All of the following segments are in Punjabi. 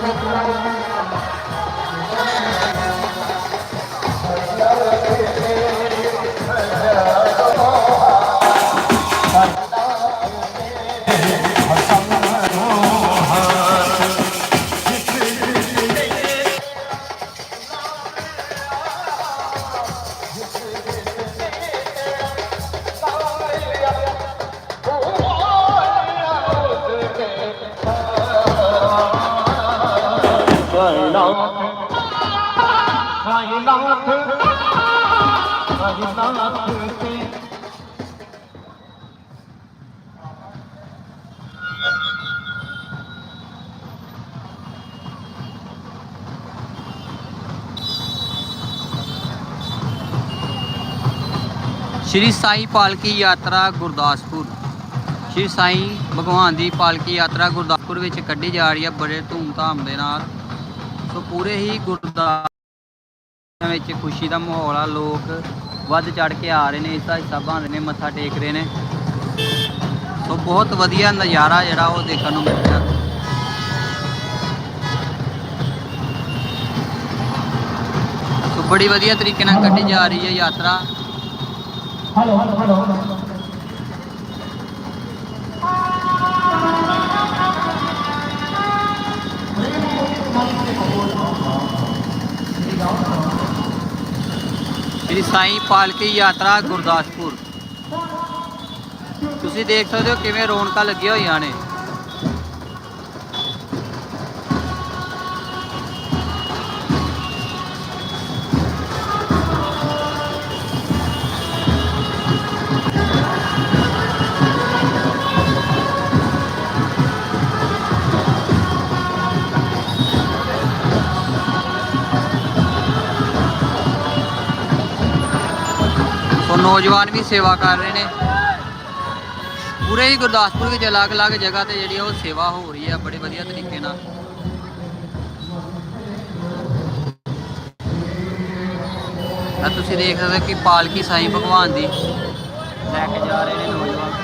Gracias. ਸਾਈਨਾਥ ਸਾਈਨਾਥ ਤੇ। ਸ਼੍ਰੀ ਸਾਈਂ ਪਾਲਕੀ ਯਾਤਰਾ ਗੁਰਦਾਸਪੁਰ। ਸ਼੍ਰੀ ਸਾਈਂ ਭਗਵਾਨ ਦੀ ਪਾਲਕੀ ਯਾਤਰਾ ਗੁਰਦਾਸਪੁਰ ਵਿੱਚ ਕੱਢੀ ਜਾ ਰਹੀ ਹੈ ਬੜੇ ਧੂਮਧਾਮ ਦੇ ਨਾਲ। ਸੋ ਪੂਰੇ ਹੀ ਗੁਰਦਾਸ ਵਿੱਚ ਖੁਸ਼ੀ ਦਾ ਮਾਹੌਲ ਆ, ਲੋਕ ਵੱਧ ਚੜ ਕੇ ਆ ਰਹੇ ਨੇ, ਇਸ ਦਾ ਹਿੱਸਾ ਬਣ ਰਹੇ ਨੇ, ਮੱਥਾ ਟੇਕ ਰਹੇ ਨੇ। ਸੋ ਬਹੁਤ ਵਧੀਆ ਨਜ਼ਾਰਾ ਜਿਹੜਾ ਉਹ ਦੇਖਣ ਨੂੰ ਮਿਲ ਰਿਹਾ ਸੋ ਬੜੀ ਵਧੀਆ ਤਰੀਕੇ ਨਾਲ ਕੱਢੀ ਜਾ ਰਹੀ ਹੈ ਯਾਤਰਾ। Hello hello hello Shri Sai ਪਾਲਕੀ ਯਾਤਰਾ ਗੁਰਦਾਸਪੁਰ। ਤੁਸੀਂ ਦੇਖ ਸਕਦੇ ਹੋ ਕਿਵੇਂ ਰੌਣਕਾਂ ਲੱਗੀਆਂ ਹੋਈਆਂ ਨੇ। ਨੌਜਵਾਨ ਵੀ ਸੇਵਾ ਕਰ ਰਹੇ ਨੇ। ਪੂਰੇ ਹੀ ਗੁਰਦਾਸਪੁਰ ਵਿੱਚ ਅਲੱਗ-ਅਲੱਗ ਜਗ੍ਹਾ ਤੇ ਜਿਹੜੀ ਉਹ ਸੇਵਾ ਹੋ ਰਹੀ ਹੈ ਬੜੇ ਵਧੀਆ ਤਰੀਕੇ ਨਾਲ। ਆ ਤੁਸੀਂ ਦੇਖ ਸਕਦੇ ਹੋ ਕਿ ਪਾਲਕੀ ਸਾਈਂ ਭਗਵਾਨ ਦੀ ਲੈ ਕੇ ਜਾ ਰਹੇ ਨੇ ਨੌਜਵਾਨ।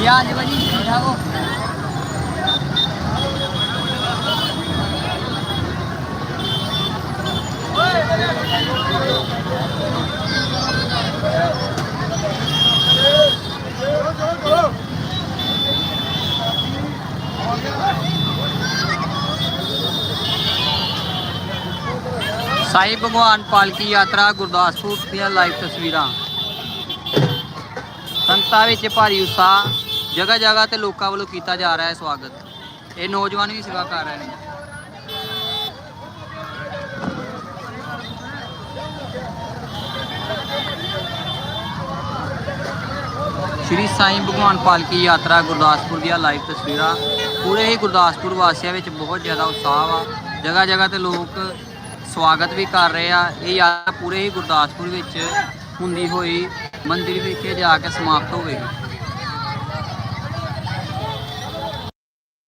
ਕੀ ਹਾਲ ਹੈ ਭਾਜੀ ਠੀਕ ਠਾਕ ਹੋ ਸਾਈਂ ਭਗਵਾਨ ਪਾਲਕੀ ਯਾਤਰਾ ਗੁਰਦਾਸਪੁਰ ਦੀਆਂ ਲਾਈਵ ਤਸਵੀਰਾਂ। ਸੰਗਤਾਂ ਵਿੱਚ ਭਾਰੀ ਉਤਸ਼ਾਹ ਜਗ੍ਹਾ ਜਗ੍ਹਾ ਤੇ ਲੋਕਾਂ ਵੱਲੋਂ ਕੀਤਾ ਜਾ ਰਿਹਾ ਹੈ ਸਵਾਗਤ। ਇਹ ਨੌਜਵਾਨ ਵੀ ਸੇਵਾ ਕਰ ਰਹੇ ਨੇ। ਸ਼੍ਰੀ ਸਾਈਂ ਭਗਵਾਨ ਪਾਲਕੀ ਯਾਤਰਾ ਗੁਰਦਾਸਪੁਰ ਦੀਆਂ ਲਾਈਵ ਤਸਵੀਰਾਂ। ਪੂਰੇ ਹੀ ਗੁਰਦਾਸਪੁਰ ਵਾਸੀਆਂ ਵਿੱਚ ਬਹੁਤ ਜ਼ਿਆਦਾ ਉਤਸ਼ਾਹ ਆ ਜਗ੍ਹਾ ਜਗ੍ਹਾ ਤੇ ਲੋਕ ਸਵਾਗਤ ਵੀ ਕਰ ਰਹੇ ਆ। ਇਹ ਯਾਤਰਾ ਪੂਰੇ ਹੀ ਗੁਰਦਾਸਪੁਰ ਵਿੱਚ ਹੁੰਦੀ ਹੋਈ ਮੰਦਿਰ ਵਿਖੇ ਜਾ ਕੇ ਸਮਾਪਤ ਹੋਵੇਗੀ